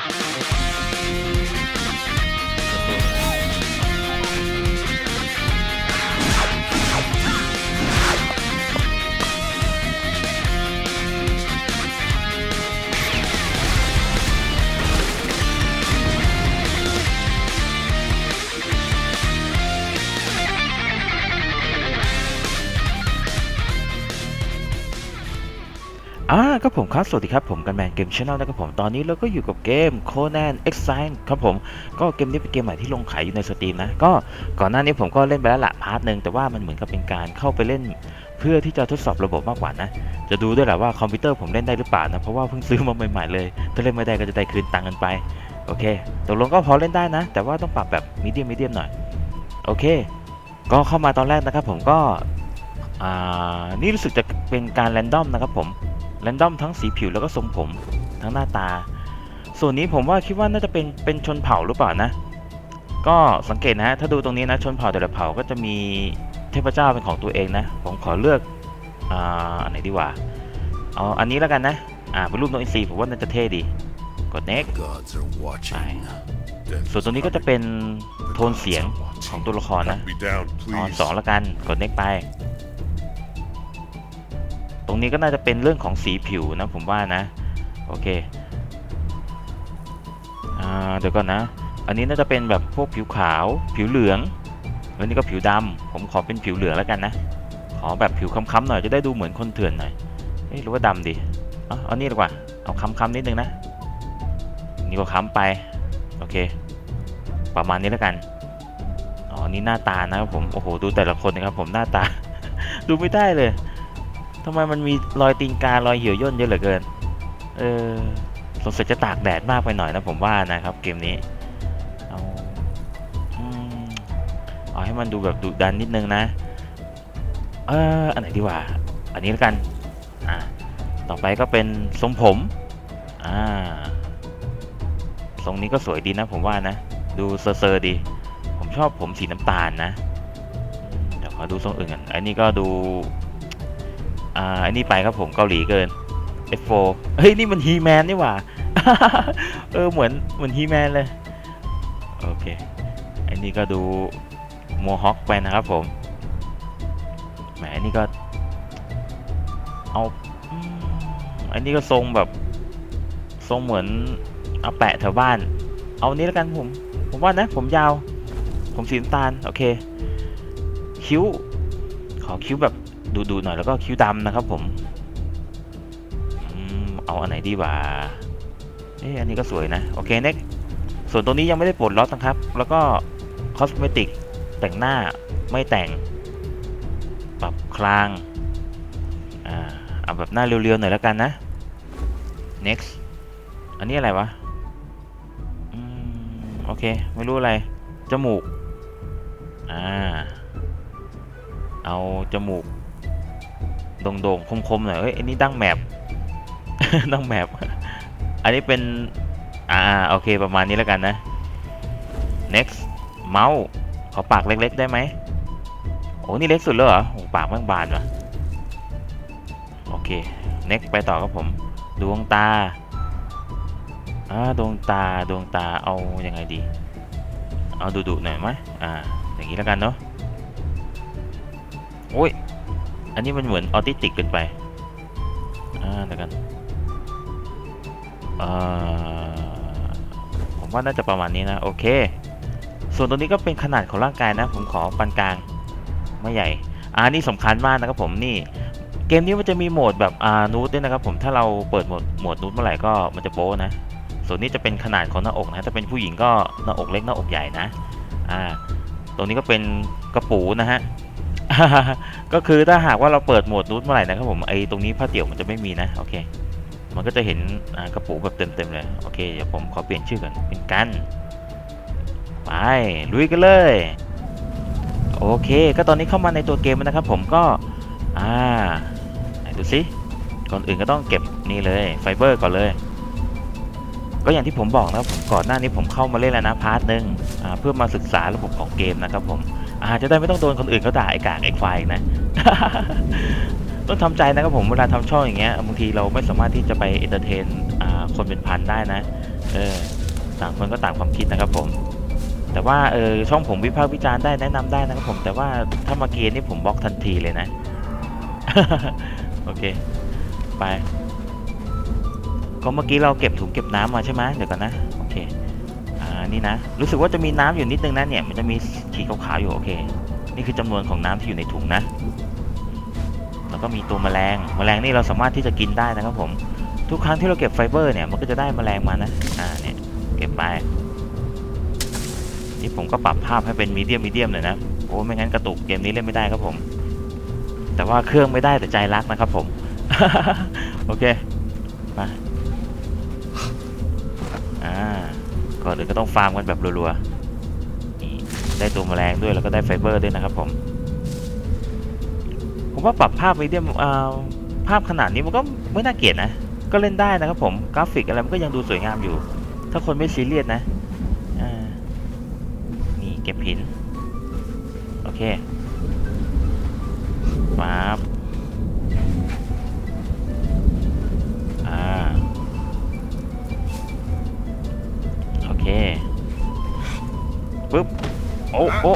อ่ ครับผมครับสวัสดีครับผมกันแมนเกมช n แนลนะครับผมตอนนี้เราก็อยู่กับเกม Conan Exile ครับผมก็เกมนี้เป็นเกมใหม่ที่ลงขายอยู่ในสตรีมนะก็ก่อนหน้านี้ผมก็เล่นไปแล้วละพาร์ทหนึ่งแต่ว่ามันเหมือนกับเป็นการเข้าไปเล่น เพื่อที่จะทดสอบระบบมากกว่านะ จะดูด้วยแหละว่าคอมพิวเตอร์ผมเล่นได้หรือเปล่านะเพราะว่าเพิ่งซื้อมาใหม่ๆเลยถ้าเล่นไม่ได้ก็จะได้คืนตังค์กันไปโอเคตกลงก็พอเล่นได้นะ แต่ว่าต้องปรับแบบมีเดียมมีเดียมหน่อยโอเค ก็เข้ามาตอนแรกนะครับผมก็อ่านี่รู้สึกจะเป็นการแรนดอมนะครับผม แรนดอมทั้งสีผิวแล้วก็ทรงผมทั้งหน้าตา ส่วนนี้ผมว่าคิดว่าน่าจะเป็นเป็นชนเผ่าหรือเปล่านะ ก็สังเกตนะฮะถ้าดูตรงนี้นะชนเผ่าแต่ละเผ่าก็จะมีเทพเจ้าเป็นของตัวเองนะ ผมขอเลือกอ่าอันไหนดีกว่าเอาอันนี้แล้วกันนะอ่าเป็นรูปนกอินทรีผมว่าน่าจะเท่ดีกด next ส่วนตรงนี้ก็จะเป็นโทนเสียงของตัวละครนะอ๋อสองแล้วกันกด next ไป ตรงนี้ก็น่าจะเป็นเรื่องของสีผิวนะผมว่านะ โอเคอ่าเดี๋ยวก่อนนะ อันนี้น่าจะเป็นแบบพวกผิวขาว ผิวเหลือง แล้วนี่ก็ผิวดำผมขอเป็นผิวเหลืองแล้วกันนะ ขอแบบผิวค้ำๆหน่อยจะได้ดูเหมือนคนเถื่อนหน่อยเอ๊ะหรือว่าดำดีเอาเอานี่ดีกว่า เอาค้ำๆนิดนึงนะ นี่ก็ค้ำไป โอเค ประมาณนี้แล้วกัน อ๋อ นี่หน้าตานะครับผม โอ้โห ดูแต่ละคนนะครับผมหน้าตา ดูไม่ได้เลย ทำไมมันมีรอยตีนการอยเหี่ยวย่นเยอะเหลือเกิน เออสงสัยจะตากแดดมากไปหน่อยนะผมว่านะครับ เกมนี้เอาเอาให้มันดูแบบดุดันนิดนึงนะ เอออันไหนดีกว่า อันนี้แล้วกัน อ่าต่อไปก็เป็นทรงผม อ่า ทรงนี้ก็สวยดีนะผมว่านะ ดูเซอร์ๆดี ผมชอบผมสีน้ำตาลนะ เดี๋ยวขอดูทรงอื่นกัน อันนี้ก็ดู อ่าอันนี้ไปครับผมเกาหลีเกิน F4 เฮ้ย นี่มันฮีแมนนี่หว่า เออ เหมือนเหมือนฮีแมนเลย โอเค อันนี้ก็ดูโมฮอคไปนะครับผม แหมอันนี้ก็ เอา อันนี้ก็ทรงแบบ ทรงเหมือนเอาแปะแถวบ้าน เอานี้แล้วกันผม ผมว่านะ ผมยาว ผมสีน้ำตาล โอเค คิ้ว ขอคิ้วแบบ ดูๆหน่อยแล้วก็คิ้วดำนะครับผมเอาอันไหนดีวะเอ๊อันนี้ก็สวยนะ โอเคเน็กส่วนตรงนี้ยังไม่ได้ปลดล็อกนะครับ แล้วก็คอสเมติกแต่งหน้าไม่แต่ง ปรับคลางอ่าเอาแบบหน้าเรียวๆหน่อยแล้วกันนะ next อันนี้อะไรวะอืมโอเค ไม่รู้อะไร จมูก อ่า เอาจมูก โด่งๆ คมๆ หน่อย เอ้ยอันนี้ดั้งแมปดั้งแมปอันนี้เป็น อ่า โอเค ประมาณนี้แล้วกันนะ next เมาส์ขอปากเล็ก ๆ ได้ไหม โอ้ นี่เล็กสุดแล้วเหรอโอ้ปากแม่งบานว่ะ โอเค next ไปต่อครับผม ดวงตา อ่า ดวงตา ดวงตา เอายังไงดี เอาดุๆหน่อยไหมอ่า อย่างนี้แล้วกันเนาะ โอ้ย อันนี้มันเหมือนออทิสติกเกินไป อ่าเดี๋ยวกันเอ่อผมว่าน่าจะประมาณนี้นะ โอเค ส่วนตัวนี้ก็เป็นขนาดของร่างกายนะ ผมขอปานกลางไม่ใหญ่ อ่านี่สำคัญมากนะครับผมนี่ เกมนี้มันจะมีโหมดแบบอ่านูดด้วยนะครับผมถ้าเราเปิดโหมดโหมดนูดเมื่อไหร่ก็มันจะโป๊นะ ส่วนนี้จะเป็นขนาดของหน้าอกนะถ้าเป็นผู้หญิงก็หน้าอกเล็กหน้าอกใหญ่นะอ่าตรงนี้ก็เป็นกระปูนะฮะ ก็คือถ้าหากว่าเราเปิดโหมดนูดเมื่อไหร่นะครับผมไอตรงนี้ผ้าเตี่ยวมันจะไม่มีนะโอเค มันก็จะเห็นกระปูแบบเต็มๆเลยโอเคเดี๋ยวผมขอเปลี่ยนชื่อก่อนเป็นกันไปลุยกันเลยโอเค ก็ตอนนี้เข้ามาในตัวเกมแล้วนะครับผมก็อ่าดูสิก่อนอื่นก็ต้องเก็บนี่เลยไฟเบอร์ก่อนเลย ก็อย่างที่ผมบอกนะครับผมก่อนหน้านี้ผมเข้ามาเล่นแล้วนะพาร์ทหนึ่งเพื่อมาศึกษาระบบของเกมนะครับผม อาจจะได้ไม่ต้องโดนคนอื่นเขาด่าไอ้กากไอ้ควายนะ ต้องทำใจนะครับผมเวลาทำช่องอย่างเงี้ยบางทีเราไม่สามารถที่จะไปเอนเตอร์เทนคนเป็นพันได้นะ เออต่างคนก็ต่างความคิดนะครับผม แต่ว่าเออช่องผมวิพากษ์วิจารณ์ได้แนะนำได้นะครับผม แต่ว่าถ้ามาเกณฑ์นี่ผมบล็อกทันทีเลยนะ โอเค ไปก็เมื่อกี้เราเก็บถุงเก็บน้ำมาใช่ไหมเดี๋ยวก่อนนะ นี่นะ รู้สึกว่าจะมีน้ำอยู่นิดนึงนะเนี่ย มันจะมีขีดขาวๆอยู่โอเค นี่คือจำนวนของน้ำที่อยู่ในถุงนะ แล้วก็มีตัวแมลง แมลงนี่เราสามารถที่จะกินได้นะครับผม ทุกครั้งที่เราเก็บไฟเบอร์เนี่ย มันก็จะได้แมลงมานะ อ่า เนี่ย เก็บไป นี่ผมก็ปรับภาพให้เป็นมีเดียมมีเดียมหน่อยนะ โอ้ไม่งั้นกระตุกเกมนี้เล่นไม่ได้ครับผม แต่ว่าเครื่องไม่ได้แต่ใจรักนะครับผม โอเค มา ก่อนอื่นก็ต้องฟาร์มกันแบบรัวๆนี่ได้ตัวแมลงด้วยแล้วก็ได้ไฟเบอร์ด้วยนะครับผม ผมว่าปรับภาพมีเดียมอ่าภาพขนาดนี้มันก็ไม่น่าเกลียดนะ ก็เล่นได้นะครับผมกราฟิกอะไรมันก็ยังดูสวยงามอยู่ ถ้าคนไม่ซีเรียสนะนี่เก็บหิน โอเคปั๊บ เคปึ๊บโอ้โอ้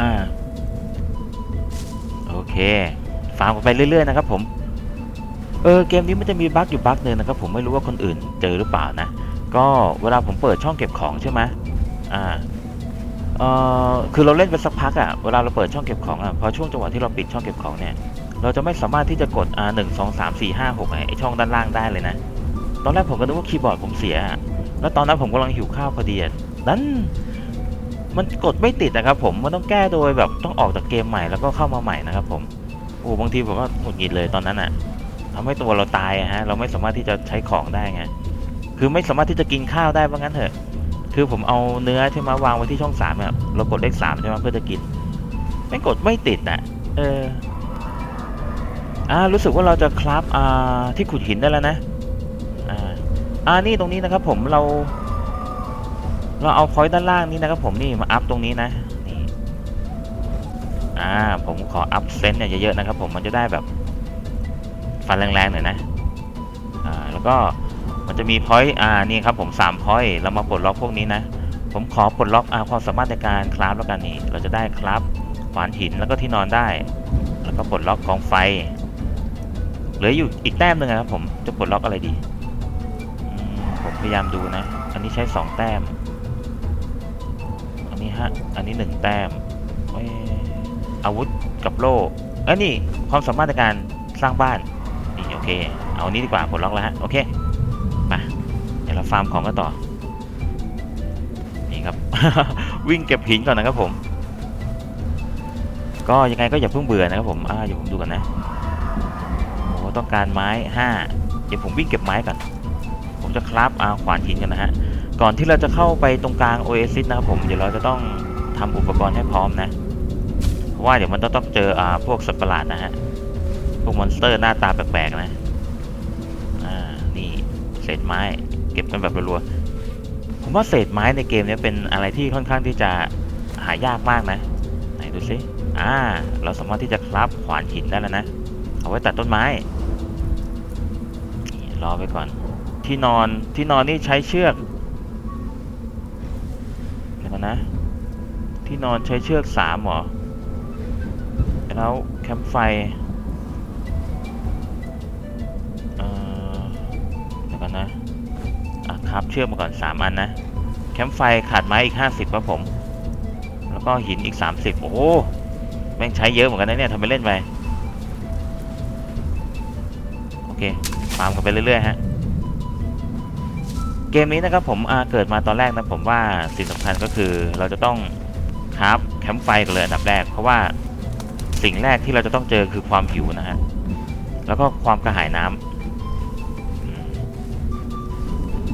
อ่าโอเคฟาร์มกันไปเรื่อยๆนะครับผมเออเกมนี้มันจะมีบั๊กอยู่บั๊กหนึ่งนะครับผมไม่รู้ว่าคนอื่นเจอหรือเปล่านะ ก็เวลาผมเปิดช่องเก็บของใช่ไหมอ่าเอ่อคือเราเล่นไปสักพักอะ่ะเวลาเราเปิดช่องเก็บของอะ่ะพอช่วงจังหวะที่เราปิดช่องเก็บของเนี่ยเราจะไม่สามารถที่จะกดอ่าหนึ่งสองสามสี่ห้าหกไอ้ช่องด้านล่างได้เลยนะ ตอนแรกผมก็นึกว่าคีย์บอร์ดผมเสียอะ แล้วตอนนั้นผมกำลังหิวข้าวพอดีนั้นมันกดไม่ติดนะครับ ผมมันต้องแก้โดยแบบต้องออกจากเกมใหม่แล้วก็เข้ามาใหม่นะครับผมโอ้บางทีผมก็หงุดหงิดเลยตอนนั้นอะทำให้ตัวเราตายฮะเราไม่สามารถที่จะใช้ของได้ไงคือไม่สามารถที่จะกินข้าวได้ว่างั้นเถอะ คือผมเอาเนื้อใช่ไหมวางไว้ที่ช่องสามเนี่ยเรากดเลขสามใช่ไหมเพื่อจะกินไม่กดไม่ติดอะ เอออ่ารู้สึกว่าเราจะคราฟอ่าที่ขุดหินได้แล้วนะ อ่านี่ตรงนี้นะครับผมเรา เราเอาพอยต์ด้านล่างนี้นะครับผมนี่มาอัพตรงนี้นะนี่อ่าผมขออัพเซนต์เนี่ยเยอะๆนะครับผมมันจะได้แบบฟันแรงๆหน่อยนะอ่าแล้วก็มันจะมีพอยต์อ่านี่ครับผม3พอยต์เรามาปลดล็อกพวกนี้นะ ผมขอปลดล็อกอ่าความสามารถในการคราฟแล้วกันนี่เราจะได้คราฟขวานหินแล้วก็ที่นอนได้ แล้วก็ปลดล็อกกองไฟเหลืออยู่อีกแต้มหนึ่งนะครับผมจะปลดล็อกอะไรดี พยายามดูนะ อันนี้ใช้สองแต้ม อันนี้ฮะ อันนี้หนึ่งแต้มเอ้ยอาวุธกับโล่เอ้ยนี่ความสามารถในการสร้างบ้านนี่โอเค เอาอันนี้ดีกว่าปลดล็อกแล้วฮะ โอเค มา เดี๋ยวเราฟาร์มของกันต่อ นี่ครับ วิ่งเก็บหินก่อนนะครับผม ก็ยังไงก็อย่าเพิ่งเบื่อนะครับผม อ่าเดี๋ยวผมดูกันนะโอ้ต้องการไม้ห้าเดี๋ยวผมวิ่งเก็บไม้ก่อน จะคราฟอาขวานหินกันนะฮะ ก่อนที่เราจะเข้าไปตรงกลางโอเอซิสนะครับผมเดี๋ยวเราจะต้องทำอุปกรณ์ให้พร้อมนะ เพราะว่าเดี๋ยวมันต้องต้องเจออ่าพวกสัตว์ประหลาดนะฮะ พวกมอนสเตอร์หน้าตาแปลกๆนะ อ่า นี่เศษไม้เก็บกันแบบรัวๆ ผมว่าเศษไม้ในเกมนี้เป็นอะไรที่ค่อนข้างที่จะหายากมากนะ ไหนดูสิอ่า เราสามารถที่จะคราฟขวานหินได้แล้วนะ เอาไว้ตัดต้นไม้ รอไปก่อน ที่นอนที่นอนนี่ใช้เชือกเดี๋ยวก่อนนะ ที่นอนใช้เชือกสามเหรอ แล้วแคมป์ไฟเอ่อเดี๋ยวก่อนนะอะครับเชือกมาก่อนสามอันนะ แคมป์ไฟขาดไม้อีกห้าสิบครับผม แล้วก็หินอีกสามสิบโอ้โหแม่งใช้เยอะเหมือนกันนะเนี่ยทำไปเล่นไปโอเคฟาร์มกันไปเรื่อยๆฮะ เกมนี้นะครับผมเกิดมาตอนแรกนะผมว่าสิ่งสำคัญก็คือเราจะต้องคราฟแคมป์ไฟกันเลยอันดับแรก เพราะว่าสิ่งแรกที่เราจะต้องเจอคือความหิวนะฮะแล้วก็ความกระหายน้ำอืม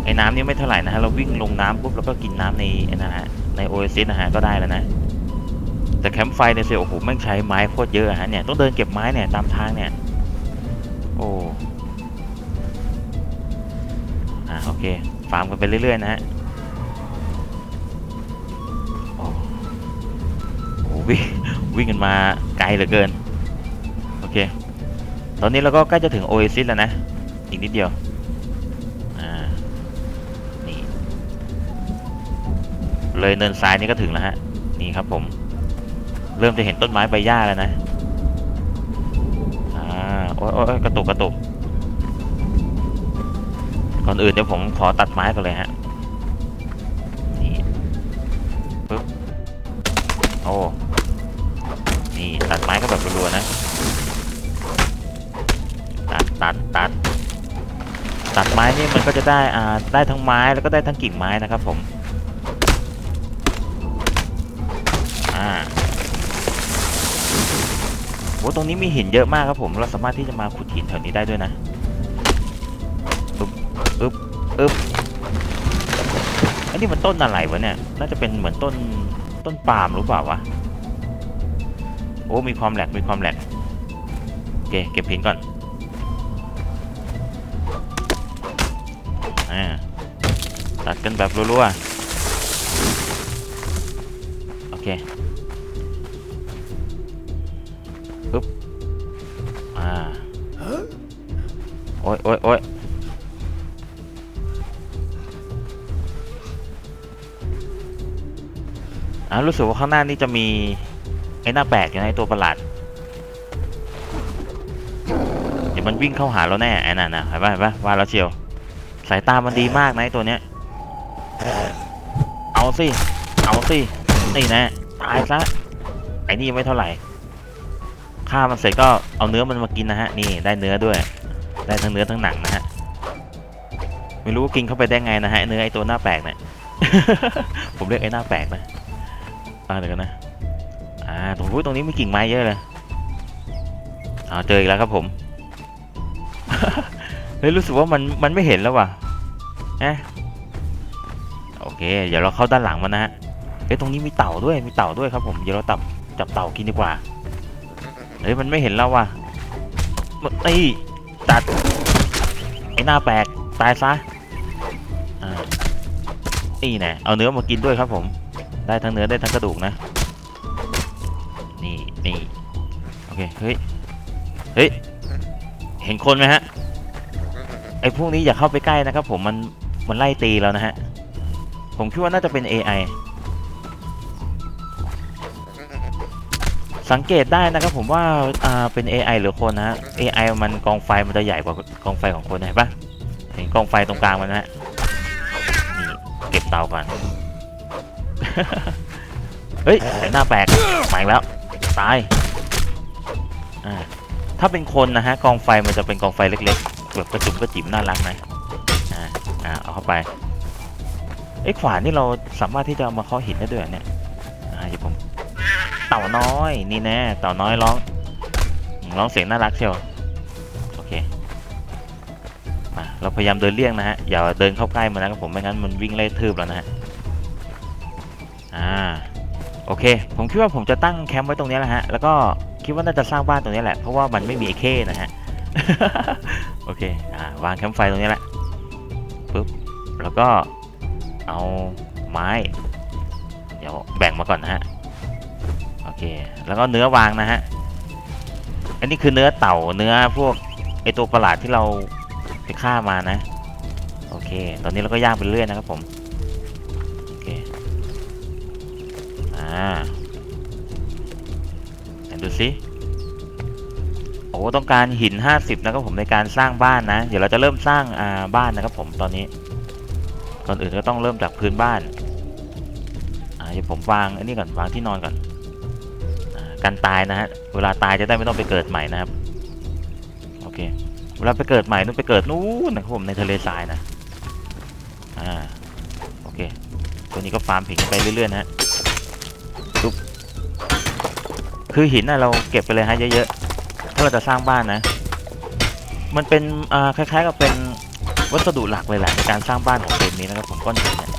ไอ้น้ำนี่ไม่เท่าไหร่นะฮะเราวิ่งลงน้ำปุ๊บแล้วก็กินน้ำในนะฮะในโอเอซิสนะฮะก็ได้แล้วนะแต่แคมป์ไฟเนี่ยสิโอ้โหแม่งใช้ไม้โคตรเยอะอะฮะเนี่ยต้องเดินเก็บไม้เนี่ยตามทางเนี่ยโอ้อ่าโอเค ฟาร์มกันไปเรื่อยๆนะฮะโอ้วิ่งวิ่งกันมาไกลเหลือเกิน โอเค ตอนนี้เราก็ใกล้จะถึงโอเอซิสแล้วนะ อีกนิดเดียว อ่าเลยเนินซ้ายนี่ก็ถึงแล้วฮะ นี่ครับผม เริ่มจะเห็นต้นไม้ใบหญ้าแล้วนะ อ่า โอ้ยโอ้ยโอ้ยกระตุกกระตุก ก่อนอื่นเดี๋ยวผมขอตัดไม้ก่อนเลยฮะนี่ปึ๊บโอ้นี่ตัดไม้ก็แบบรัวๆนะตัดตัดตัดตัดไม้นี่มันก็จะได้อ่าได้ทั้งไม้แล้วก็ได้ทั้งกิ่งไม้นะครับผมอ่าโหตรงนี้มีหินเยอะมากครับผมเราสามารถที่จะมาขุดหินแถวนี้ได้ด้วยนะ อึ๊บอันนี้มันต้นอะไรวะเนี่ย น่าจะเป็นเหมือนต้นต้นปาล์มหรือเปล่าวะ โอ้ มีความแหลก มีความแหลกโอเค เก็บหินก่อน อ่า ตัดกันแบบรัวๆ โอเคปึ๊บ อ่า โอ้ยโอ้ยโอ้ย อ่ารู้สึกว่าข้างหน้านี่จะมีไอ้หน้าแปลกอยู่ในะไอ้ตัวประหลาด เดี๋ยวมันวิ่งเข้าหาเราแน่ไอ้นั่นนะเห็นปะเห็นปะว่าแล้วเชียว สายตามันดีมากนะไอ้ตัวเนี้ย เอาสิ เอาสิ นี่นะตายซะ ไอ้นี่ไม่เท่าไหร่ฆ่ามันเสร็จก็เอาเนื้อมันมากินนะฮะ นี่ได้เนื้อด้วย ได้ทั้งเนื้อทั้งหนังนะฮะ ไม่รู้กินเข้าไปได้ไงนะฮะ เนื้อไอ้ตัวหน้าแปลกเนี่ย ผมเรียกไอ้หน้าแปลกนะ อ่าเดี๋ยวกันนะ อ่าตรงนู้นตรงนี้มีกิ่งไม้เยอะเลยอ่าเจออีกแล้วครับผมเฮ้ยรู้สึกว่ามันมันไม่เห็นแล้วว่ะเอะโอเค เดี๋ยวเราเข้าด้านหลังมันนะฮะเอ้ยตรงนี้มีเต่าด้วยมีเต่าด้วยครับผมเดี๋ยวเราตับจับเต่ากินดีกว่าเฮ้ยมันไม่เห็นเราว่ะไอ้ตัดไอ้หน้าแปลกตายซะอ่านี่แน่เอาเนื้อมากินด้วยครับผม ได้ทั้งเนื้อได้ทั้งกระดูกนะ นี่นี่โอเค เฮ้ย เฮ้ย เห็นคนไหมฮะ ไอ้พวกนี้อย่าเข้าไปใกล้นะครับผม มัน มันไล่ตีแล้วนะฮะ ผมคิดว่าน่าจะเป็น AI สังเกตได้นะครับผมว่าอ่าเป็น AI หรือคนนะฮะ AI มันกองไฟมันจะใหญ่กว่ากองไฟของคนเห็นปะเห็นกองไฟตรงกลางมันนะฮะ นี่เก็บเตาก่อน เฮ้ยหน้าแปลกมาอีกแล้วตายอ่าถ้าเป็นคนนะฮะกองไฟมันจะเป็นกองไฟเล็กๆแบบกระจุมกระจิ๋มน่ารักนะอ่าอ่าเอาเข้าไปไอ้ขวานนี่เราสามารถที่จะเอามาเคาะหินได้ด้วยเนี่ยอ่าเดี๋ยวผมเต่าน้อยนี่แน่เต่าน้อยร้องร้องเสียงน่ารักเชียวโอเคมาเราพยายามเดินเลี่ยงนะฮะอย่าเดินเข้าใกล้มันนะครับผมไม่งั้นมันวิ่งไล่ทืบแล้วนะฮะ อ่าโอเค ผมคิดว่าผมจะตั้งแคมป์ไว้ตรงนี้แหละฮะ แล้วก็คิดว่าน่าจะสร้างบ้านตรงนี้แหละ เพราะว่ามันไม่มีไอ้เข้นะฮะ โอเค อ่าวางแคมป์ไฟตรงนี้แหละ ปึ๊บ แล้วก็เอาไม้ เดี๋ยวแบ่งมาก่อนนะฮะ โอเค แล้วก็เนื้อวางนะฮะ อันนี้คือเนื้อเต่า เนื้อพวกไอตัวประหลาดที่เราไปฆ่ามานะ โอเค ตอนนี้เราก็ย่างไปเรื่อยนะครับผม ดูสิโอ้ต้องการหิน 50 นะครับผมในการสร้างบ้านนะ เดี๋ยวเราจะเริ่มสร้างาบ้านนะครับผมตอนนี้ ก่อนอื่นก็ต้องเริ่มจากพื้นบ้านอ่าเดี๋ยวผมวางอันนี้ก่อนวางที่นอนก่อนอ่ากันตายนะฮะเวลาตายจะได้ไม่ต้องไปเกิดใหม่นะครับโอเคเวลาไปเกิดใหม่นู่นไปเกิดนู่นนะครับผมในทะเลทรายนะอ่าโอเคตัวนี้ก็ฟาร์มหินไปเรื่อยๆนะฮะ คือหินน่ะเราเก็บไปเลยฮะเยอะๆ ถ้าเราจะสร้างบ้านนะ มันเป็นคล้ายๆกับเป็นวัสดุหลักเลยแหละในการสร้างบ้านของเกมนี้นะครับผมก้อนหินเนี่ย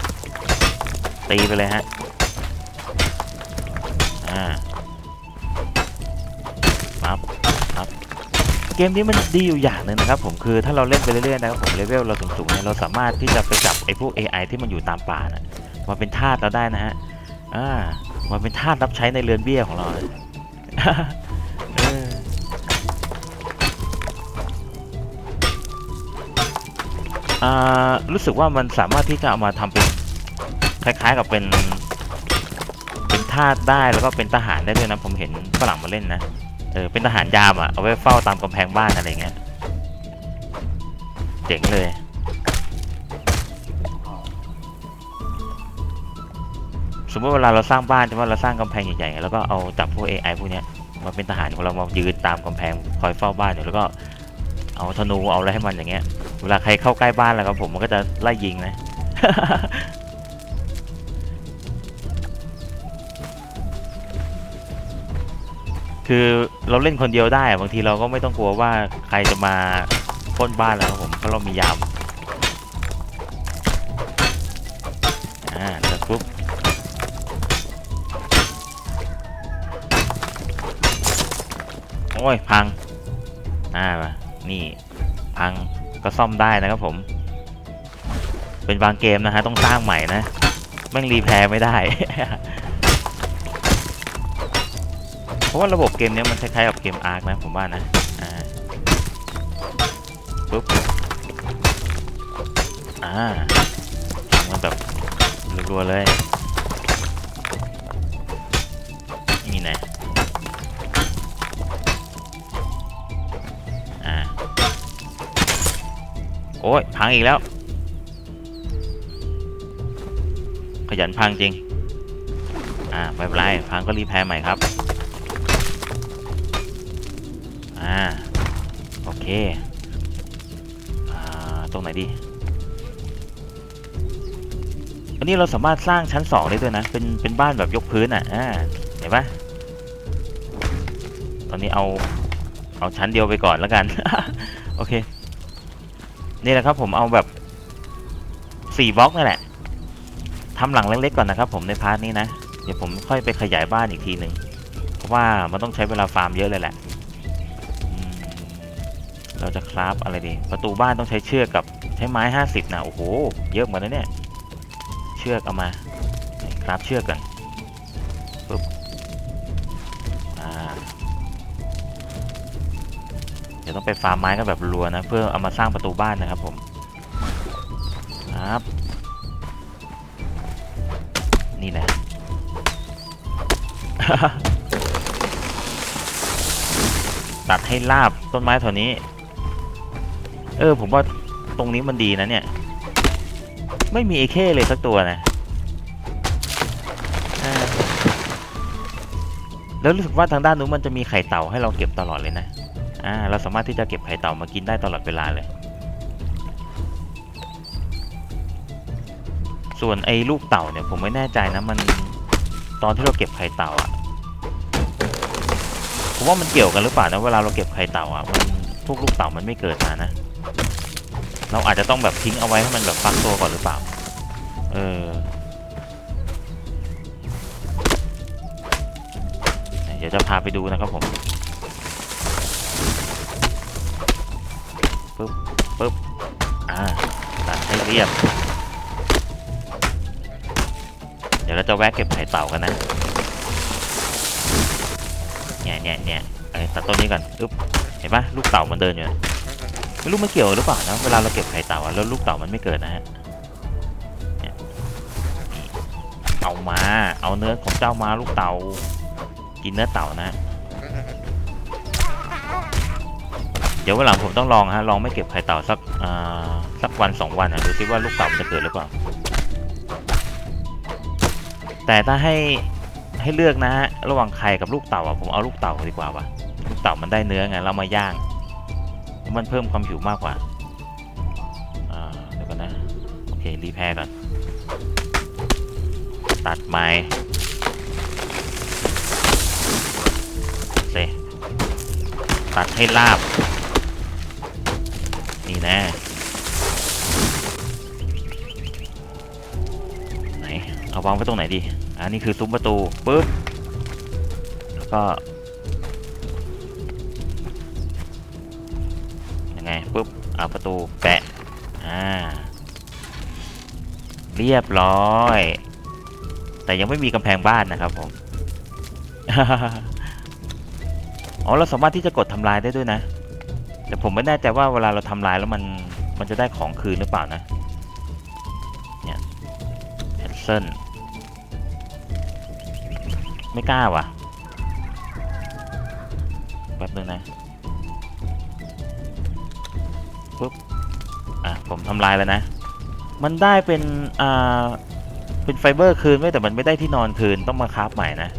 ตีไปเลยฮะอ่าปั๊บปั๊บเกมนี้มันดีอยู่อย่างหนึ่งนะครับผมคือถ้าเราเล่นไปเรื่อยๆนะครับผมเลเวลเราสูงๆเนี่ยเราสามารถที่จะไปจับไอ้พวก AI ที่มันอยู่ตามป่านะมาเป็นทาสเราได้นะฮะอ่ามาเป็นทาสรับใช้ในเรือนเบี้ยของเราเลย เอออ่ารู้สึกว่ามันสามารถที่จะเอามาทำเป็นคล้ายๆกับเป็น เป็นทาสได้แล้วก็เป็นทหารได้ด้วยนะ ผมเห็นฝรั่งมาเล่นนะเออเป็นทหารยามอะเอาไว้เฝ้าตามกำแพงบ้านอะไรเงี้ยเจ๋งเลย สมมติเวลาเราสร้างบ้านใช่ไหมเราสร้างกำแพงใหญ่ๆแล้วก็เอาจับพวก AI พวกเนี้ยมาเป็นทหารของเรามายืนตามกำแพงคอยเฝ้าบ้านอยู่แล้วก็เอาธนูเอาอะไรให้มันอย่างเงี้ย เวลาใครเข้าใกล้บ้านแล้วครับผมมันก็จะไล่ยิงนะคือเราเล่นคนเดียวได้บางทีเราก็ไม่ต้องกลัวว่าใครจะมาปล้นบ้านแล้วครับผมเพราะเรามียามอ่าเสร็จปุ๊บ อ้ยพัง อ่า นี่พังก็ซ่อมได้นะครับผม เป็นบางเกมนะฮะต้องสร้างใหม่นะแม่งรีแพร์ไม่ได้ เพราะว่าระบบเกมนี้มันคล้ายๆกับเกมอาร์คนะผมว่านะอ่าปุ๊บอ่าทำมันแบบรัวๆเลย โอ้ยพังอีกแล้ว ขยันพังจริง อ่าไม่เป็นไรพังก็รีแพร์ใหม่ครับ อ่า โอเค อ่า ตรงไหนดี อันนี้เราสามารถสร้างชั้นสองได้ด้วยนะ เป็น เป็นบ้านแบบยกพื้นอะ อ่า เห็นปะตอนนี้เอา เอาชั้นเดียวไปก่อนแล้วกัน โอเค นี่แหละครับผมเอาแบบสี่บล็อกนั่นแหละทำหลังเล็กๆก่อนนะครับ ผมในพาร์ทนี้นะเดี๋ยวผมค่อยไปขยายบ้านอีกทีหนึ่งเพราะว่ามันต้องใช้เวลาฟาร์มเยอะเลยแหละเราจะคราฟอะไรดีประตูบ้านต้องใช้เชือกกับใช้ไม้ห้าสิบนะโอ้โหเยอะเหมือนกันนะเนี่ยเชือกเอามาคราฟเชือกกันปึ๊บอ่า ดี๋ยวต้องไปฟาร์มไม้กันแบบรัวนะ เพื่อเอามาสร้างประตูบ้านนะครับผมครับนี่แหละตัดให้ลาบต้นไม้แถวนี้ เออ ผมว่าตรงนี้มันดีนะเนี่ย ไม่มีเอเคเลยสักตัวนะแล้วรู้สึกว่าทางด้านนู้นมันจะมีไข่เต่าให้เราเก็บตลอดเลยนะ อ่าเราสามารถที่จะเก็บไข่เต่ามากินได้ตลอดเวลาเลย ส่วนไอ้ลูกเต่าเนี่ยผมไม่แน่ใจนะมันตอนที่เราเก็บไข่เต่าอะผมว่ามันเกี่ยวกันหรือเปล่านะเวลาเราเก็บไข่เต่าอะมันพวกลูกเต่ามันไม่เกิดมานะ เราอาจจะต้องแบบทิ้งเอาไว้ให้มันแบบฟักตัวก่อนหรือเปล่า เออเดี๋ยวจะพาไปดูนะครับผม ปึ๊บปึ๊บอ่าตัดให้เรียบ เดี๋ยวเราจะแวะเก็บไข่เต่ากันนะเนี่ยเนี่ยเนี่ยไอ้ตัดต้นนี้ก่อนอึ๊บเห็นปะลูกเต่ามันเดินอยู่ไม่รู้มันเกี่ยวหรือเปล่านะเวลาเราเก็บไข่เต่าแล้วลูกเต่ามันไม่เกิดนะฮะเอามา เอาเนื้อของเจ้ามาลูกเต่า กินเนื้อเต่านะ เดี๋ยววันหลังผมต้องลองฮะลองไม่เก็บไข่เต่าสักสักวันสองวันอะดูซิว่าลูกเต่าจะเกิดหรือเปล่า แต่ถ้าให้ให้เลือกนะฮะระหว่างไข่กับลูกเต่าอะผมเอาลูกเต่าดีกว่าวะลูกเต่ามันได้เนื้อไงเรามาย่าง มันเพิ่มความหิวมากกว่าเดี๋ยวก่อนนะโอเครีแพร์ก่อนตัดไม้เซตัดให้ลาบ แน่ไหนเอาวางไว้ตรงไหนดีอันนี้คือซุ้มประตูปุ๊บแล้วก็ยังไงปุ๊บเอาประตูแปะอ่าเรียบร้อย แต่ยังไม่มีกำแพงบ้านนะครับผมอ๋อเราสามารถที่จะกดทำลายได้ด้วยนะ แต่ผมไม่แน่ใจว่าเวลาเราทำลายแล้วมันมันจะได้ของคืนหรือเปล่านะเนี่ยแพทเซิลไม่กล้าว่ะแป๊บนึงนะปุ๊บอะผมทำลายแล้วนะ มันได้เป็นอ่าเป็นไฟเบอร์คืนไว้แต่มันไม่ได้ที่นอนคืนต้องมาคราฟใหม่นะ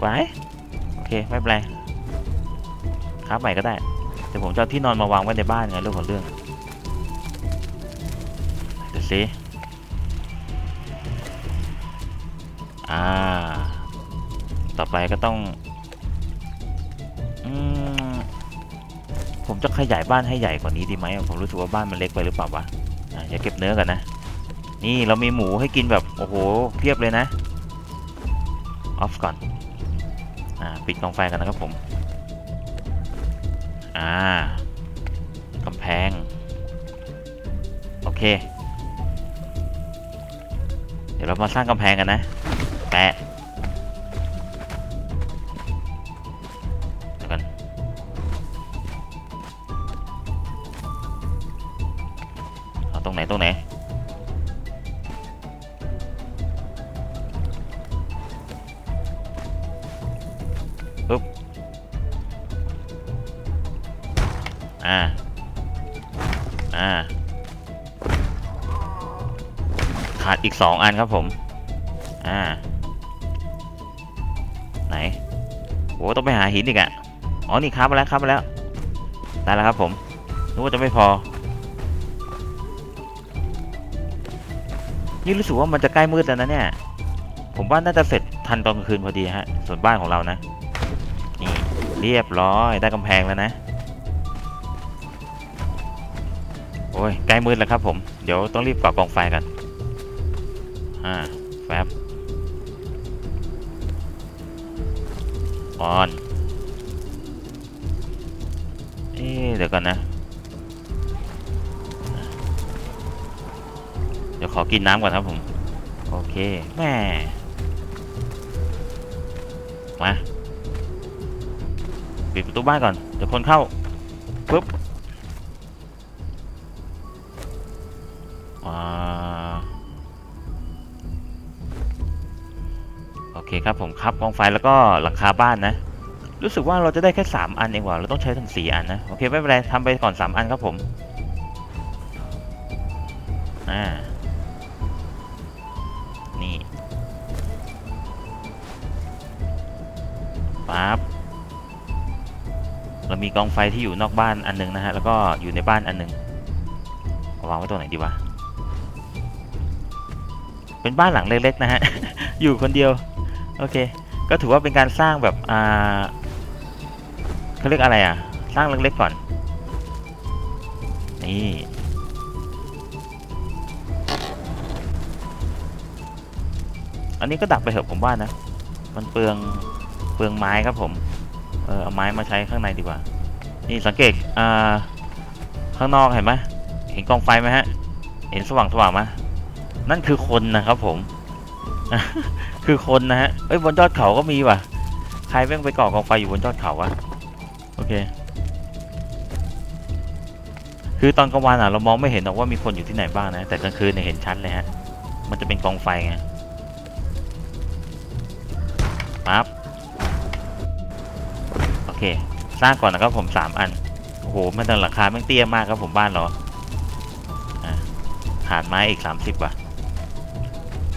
ไว้โอเคไม่เป็นไรคราฟใหม่ก็ได้ แต่ผมจะเอาที่นอนมาวางไว้ในบ้านไงเรื่องของเรื่องเดี๋ยวสิอ่า ต่อไปก็ต้องอืมผมจะขยายบ้านให้ใหญ่กว่านี้ดีไหมผมรู้สึกว่าบ้านมันเล็กไปหรือเปล่าวะอะอย่าเก็บเนื้อกันนะ นี่เรามีหมูให้กินแบบโอ้โหเพียบเลยนะออฟก่อนอ่าปิดกองไฟกันนะครับผม อ่ากำแพง โอเค เดี๋ยวเรามาสร้างกำแพงกันนะ แปะเดี๋ยวกันเอาตรงไหนตรงไหน 12 อันครับผม อ่า ไหนโหต้องไปหาหินอีกอะ่ะ อ๋อ นี่ครับแล้วครับแล้ว ได้แล้วครับผมนึกว่าจะไม่พอ นี่รู้สึกว่ามันจะใกล้มืดแล้วนะเนี่ย ผมว่าน่าจะเสร็จทันตอนกลางคืนพอดีฮะ ส่วนบ้านของเรานะ นี่เรียบร้อยได้กำแพงแล้วนะ โอ้ยใกล้มืดแล้วครับผม เดี๋ยวต้องรีบก่อกองไฟกัน อ่าแฟบออนเอ๊เดี๋ยวก่อนนะ เดี๋ยวขอกินน้ำก่อนครับผม โอเคแม่มาปิดประตูบ้านก่อน เดี๋ยวคนเข้า ครับผมครับกองไฟแล้วก็หลังคาบ้านนะ รู้สึกว่าเราจะได้แค่ 3 อันเองว่ะเราต้องใช้ถึง4อันนะ โอเคไม่เป็นไรทำไปก่อน 3 อันครับผมอ่านี่ปั๊บเรามีกองไฟที่อยู่นอกบ้านอันหนึงนะฮะแล้วก็อยู่ในบ้านอันหนึงวางไว้ตรงไหนดีวะเป็นบ้านหลังเล็กๆนะฮะ อยู่คนเดียว โอเค ก็ถือว่าเป็นการสร้างแบบอ่าเขาเรียกอะไรอะ สร้างเล็กๆก่อน นี่อันนี้ก็ดักไปเถอะผมว่านะ มันเปลืองเปลืองไม้ครับผม เออเอาไม้มาใช้ข้างในดีกว่า นี่สังเกตอ่าข้างนอกเห็นไหมเห็นกองไฟไหมฮะ เห็นสว่างสว่างๆไหมนั่นคือคนนะครับผม คือคนนะฮะเอ้ยบนยอดเขาก็มีว่ะ ใครแม่งไปก่อกองไฟอยู่บนยอดเขาวะโอเค คือตอนกลางวันอะเรามองไม่เห็นหรอกว่ามีคนอยู่ที่ไหนบ้างนะ แต่กลางคืนเนี่ยเห็นชัดเลยฮะ มันจะเป็นกองไฟไงปั๊บโอเค สร้างก่อนนะครับผมสามอัน โอ้โหมันแต่ราคาแม่งเตี้ยมากครับผมบ้านเราอะขาดไม้อีกสามสิบว่ะ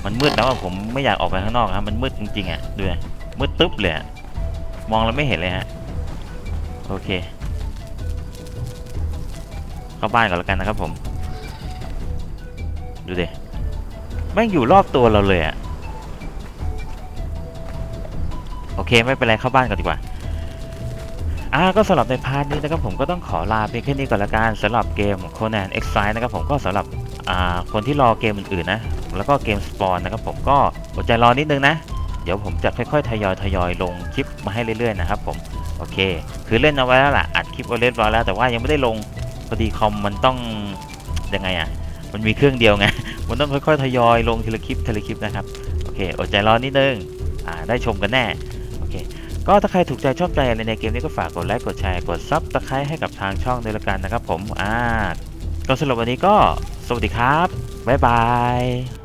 มันมืดแล้วผมไม่อยากออกไปข้างนอกครับ มันมืดจริงๆอะดูมืดตึ๊บเลยมองแล้วไม่เห็นเลยฮะ โอเค เข้าบ้านก่อนแล้วกันนะครับผม ดูดิแม่งอยู่รอบตัวเราเลยอะ โอเคไม่เป็นไรเข้าบ้านก่อนดีกว่าอ่าก็สำหรับในพาร์ทนี้นะครับผมก็ต้องขอลาเพียงแค่นี้ก่อนละกันสำหรับเกม Conan Exile นะครับผมก็สำหรับอ่าคนที่รอเกมอื่นๆนะ แล้วก็เกมสปอนนะครับผมก็อดใจรอนิดนึงนะ เดี๋ยวผมจะค่อยๆทยอยทยอยลงคลิปมาให้เรื่อยๆนะครับผมโอเค คือเล่นเอาไว้แล้วล่ะอัดคลิปไว้เรียบร้อยแล้ว แต่ว่ายังไม่ได้ลงพอดีคอมมันต้องยังไงอะมันมีเครื่องเดียวไงมันต้องค่อยๆทยอยลงทีละคลิปทีละคลิปนะครับโอเคอดใจรอนิดนึงอ่าได้ชมกันแน่โอเคก็ถ้าใครถูกใจชอบใจอะไรในเกมนี้ก็ฝากกดไลค์กดแชร์กดซับสไครต์ให้กับทางช่องด้วยละกันนะครับผมอ่าก็สำหรับวันนี้ก็สวัสดีครับ บ๊ายบาย